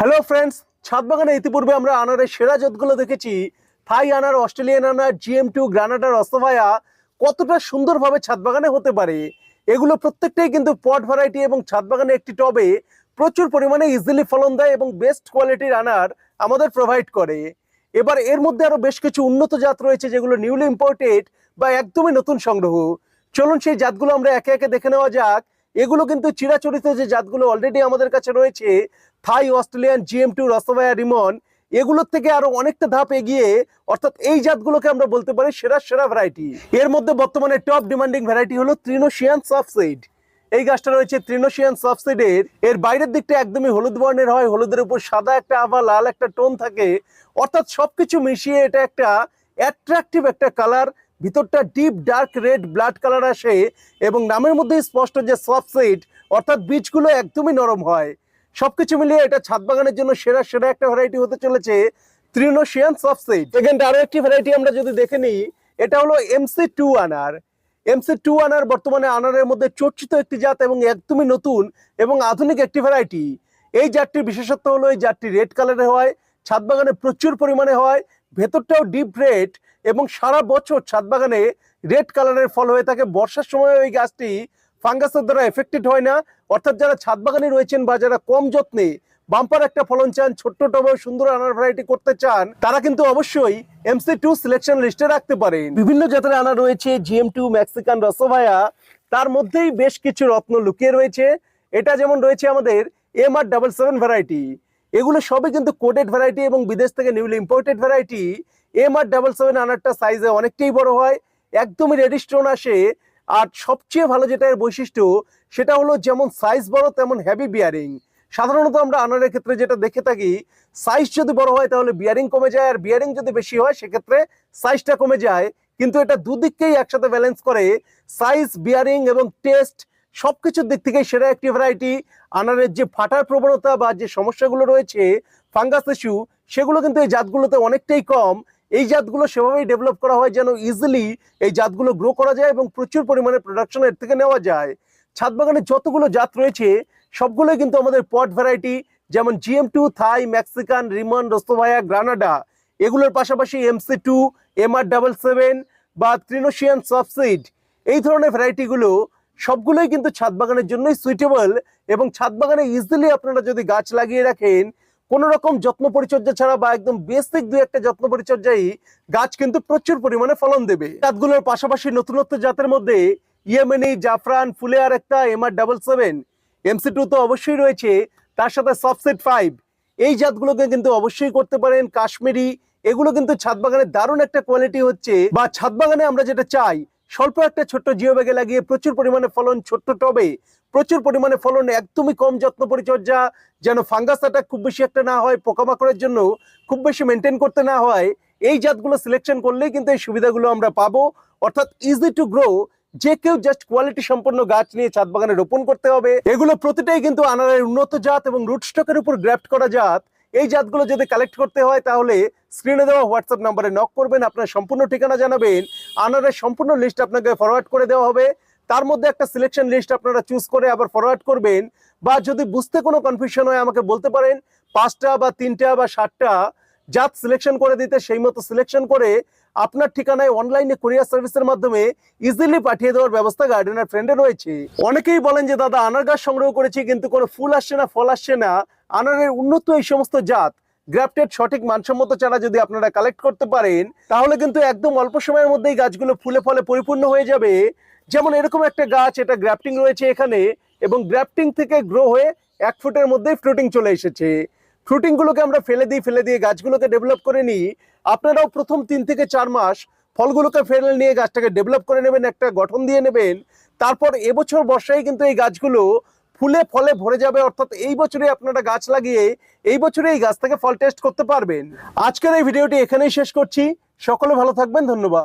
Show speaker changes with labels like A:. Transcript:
A: Hello friends ছাদ বাগানে ইতিপূর্বে আমরা আনারের সেরা জাতগুলো দেখেছি, থাই আনার, অস্ট্রেলিয়ান আনার জিএম টু গ্রানাডার অস্তভায়া কতটা সুন্দরভাবে ছাদ বাগানে হতে পারে, এগুলো প্রত্যেকটাই কিন্তু পট ভ্যারাইটি এবং ছাদ বাগানে একটি টবে প্রচুর পরিমাণে ইজিলি ফলন দেয় এবং বেস্ট কোয়ালিটির আনার আমাদের প্রোভাইড করে। এবার এর মধ্যে আরও বেশ কিছু উন্নত জাত রয়েছে যেগুলো নিউলি ইম্পোর্টেড বা একদমই নতুন সংগ্রহ। চলুন সেই জাতগুলো আমরা একে একে দেখে নেওয়া যাক। এগুলো কিন্তু চিরাচরিত যে জাতগুলো অলরেডি আমাদের কাছে রয়েছে, থাই, অস্ট্রেলিয়ান, জিএম টু রসবায়া রিমন, এগুলোর থেকে আরও অনেকটা ধাপ এগিয়ে, অর্থাৎ এই জাতগুলোকে আমরা বলতে পারি সেরা সেরা ভ্যারাইটি এর মধ্যে বর্তমানে টপ ডিমান্ডিং ভ্যারাইটি হলো ত্রিনোশিয়ান সফটসিড এই গাছটা রয়েছে ত্রিনোশিয়ান সফটসিডের এর। বাইরের দিকটা একদমই হলুদ বর্ণের হয়, হলুদের উপর সাদা একটা আভা, লাল একটা টোন থাকে। অর্থাৎ সবকিছু মিশিয়ে এটা একটা অ্যাট্রাকটিভ একটা কালার ভিতরটা deep dark red blood colour আসে এবং নামের মধ্যে স্পষ্ট যে সফটসিড অর্থাৎ বীজগুলো একদমই নরম হয়। সবকিছু মিলিয়ে এটা ছাদ বাগানের জন্য সেরা সেরা একটা ভ্যারাইটি হতে চলেছে ত্রিনোশিয়ান সফটসিড সেকেন্ড আরও একটি ভ্যারাইটি আমরা যদি দেখে নিই, এটা হলো এমসি টু আনার এমসি টু আনার বর্তমানে আনারের মধ্যে চর্চিত একটি জাত এবং একদমই নতুন এবং আধুনিক একটি ভ্যারাইটি এই জাতটির বিশেষত্ব হলো এই জাতটি রেড কালারের হয়, ছাদ বাগানে প্রচুর পরিমাণে হয় ভেতরটাও ডিপ রেড এবং সারা বছর ছাদ বাগানে রেড কালারের ফল হয়ে থাকে। বর্ষার সময় ওই গাছটি ফাঙ্গাসের দ্বারা এফেক্টেড হয় না। অর্থাৎ যারা ছাদ বাগানে রয়েছেন বা যারা কম যত্নে বাম্পার একটা ফলন চান ছোট্ট টবে সুন্দর আনার ভ্যারাইটি করতে চান, তারা কিন্তু অবশ্যই এমসি টু সিলেকশন লিস্টে রাখতে পারেন। বিভিন্ন জাতের আনা রয়েছে জিএম টু মেক্সিকান রসোভায়া তার মধ্যেই বেশ কিছু রত্ন লুকিয়ে রয়েছে। এটা যেমন রয়েছে আমাদের M R double seven variety এগুলো সবই কিন্তু কোডেড ভ্যারাইটি এবং বিদেশ থেকে newly imported variety M R double seven আনারটা সাইজে অনেকটাই বড় হয়, একদমই রেডি স্টোন আসে। আর সবচেয়ে ভালো যেটা এর বৈশিষ্ট্য, সেটা হলো যেমন সাইজ বড়, তেমন হ্যাভি বিয়ারিং সাধারণত আমরা আনারের ক্ষেত্রে যেটা দেখে থাকি সাইজ যদি বড় হয় তাহলে বিয়ারিং কমে যায়, আর বিয়ারিং যদি বেশি হয়, সেক্ষেত্রে সাইজটা কমে যায়। কিন্তু এটা দুদিককেই একসাথে ব্যালেন্স করে সাইজ বিয়ারিং এবং টেস্ট সবকিছুর দিক থেকে সেরা একটি ভ্যারাইটি আনারের যে ফাটার প্রবণতা বা যে সমস্যাগুলো রয়েছে ফাঙ্গাস ইস্যু সেগুলো কিন্তু এই জাতগুলোতে অনেকটাই কম। এই জাতগুলো সেভাবেই ডেভেলপ করা হয় যেন ইজিলি এই জাতগুলো গ্রো করা যায় এবং প্রচুর পরিমাণে প্রোডাকশন এর থেকে নেওয়া যায়। ছাদ বাগানে যতগুলো জাত রয়েছে, সবগুলোই কিন্তু আমাদের পট ভ্যারাইটি যেমন জিএম টু থাই মেক্সিকান রিমন রস্তভায়া গ্রানাডা এগুলোর পাশাপাশি MC two M R double seven বা ত্রিনোশিয়ান সফটসিড এই ধরনের ভ্যারাইটিগুলো সবগুলোই কিন্তু ছাদ বাগানের জন্যই সুইটেবল এবং ছাদ বাগানে ইজিলি আপনারা যদি গাছ লাগিয়ে রাখেন, কোনো রকম যত্ন পরিচর্যা ছাড়া বা একদম বেসিক দুই একটা যত্ন পরিচর্যাই গাছ কিন্তু প্রচুর পরিমাণে ফলন দেবে। জাতগুলোর পাশাপাশি নতুনত্ব জাতের মধ্যে ইয়েমেনি, জাফরান ফুলে আর একটা M R double seven MC two তো অবশ্যই রয়েছে, তার সাথে সফসেট ফাইভ এই জাতগুলোকে কিন্তু অবশ্যই করতে পারেন। কাশ্মীরি, এগুলো কিন্তু ছাদ বাগানের দারুণ একটা কোয়ালিটি হচ্ছে। বা ছাদ বাগানে আমরা যেটা চাই স্বল্প একটা ছোট্ট জিও ব্যাগে লাগিয়ে প্রচুর পরিমাণে ফলন, ছোট্ট টবে প্রচুর পরিমাণে ফলন, একদমই কম যত্ন পরিচর্যা, যেন ফাঙ্গাস অ্যাটাক খুব বেশি একটা না হয়, পোকামাকড়ের জন্য খুব বেশি মেনটেন করতে না হয়, এই জাতগুলো সিলেকশন করলেই কিন্তু এই সুবিধাগুলো আমরা পাবো। অর্থাৎ ইজি টু গ্রো যে কেউ জাস্ট কোয়ালিটি সম্পন্ন গাছ নিয়ে ছাদ বাগানে রোপণ করতে হবে। এগুলো প্রতিটাই কিন্তু আনারের উন্নত জাত এবং রুট স্টকের উপর গ্রাফট করা জাত। এই জাতগুলো যদি কালেক্ট করতে হয় তাহলে স্ক্রিনে দেওয়া হোয়াটসঅ্যাপ নাম্বারে নক করবেন, আপনার সম্পূর্ণ ঠিকানা জানাবেন, আনারের সম্পূর্ণ লিস্ট আপনাকে ফরওয়ার্ড করে দেওয়া হবে। তার মধ্যে একটা সিলেকশন লিস্ট আপনারা চুজ করে আবার ফরওয়ার্ড করবেন বা যদি বুঝতে কোনো কনফিউশন হয় আমাকে বলতে পারেন, পাঁচটা বা তিনটা বা সাতটা জাত সিলেকশন করে দিতে, সেই মতো সিলেকশন করে আপনার ঠিকানায় অনলাইনে কুরিয়ার সার্ভিসের মাধ্যমে ইজিলি পাঠিয়ে দেওয়ার ব্যবস্থা গার্ডেনার ফ্রেন্ডে রয়েছে। অনেকেই বলেন যে, দাদা, আনার গাছ সংগ্রহ করেছি, কিন্তু কোনো ফুল আসছে না, ফল আসছে না। আনারের উন্নত এই সমস্ত জাত, গ্রাফটেড সঠিক মানসম্মত চারা যদি আপনারা কালেক্ট করতে পারেন, তাহলে কিন্তু একদম অল্প সময়ের মধ্যেই গাছগুলো ফুলে ফলে পরিপূর্ণ হয়ে যাবে। যেমন এরকম একটা গাছ, এটা গ্রাফটিং রয়েছে এখানে, এবং গ্রাফটিং থেকে গ্রো হয়ে এক ফুটের মধ্যেই ফ্রুটিং চলে এসেছে। ফ্রুটিং গুলোকে আমরা ফেলে দিই, ফেলে দিয়ে গাছগুলোকে ডেভেলপ করে নিই। আপনারাও প্রথম তিন থেকে চার মাস ফলগুলোকে ফেলে নিয়ে গাছটাকে ডেভেলপ করে নেবেন, একটা গঠন দিয়ে নেবেন। তারপর এবছর বর্ষায় কিন্তু এই গাছগুলো ফুলে ফলে ভরে যাবে, অর্থাৎ এই বছরে আপনারা গাছ লাগিয়ে এই বছরে এই গাছ থেকে ফল টেস্ট করতে পারবেন। আজকের এই ভিডিওটি এখানেই শেষ করছি। সকলে ভালো থাকবেন, ধন্যবাদ।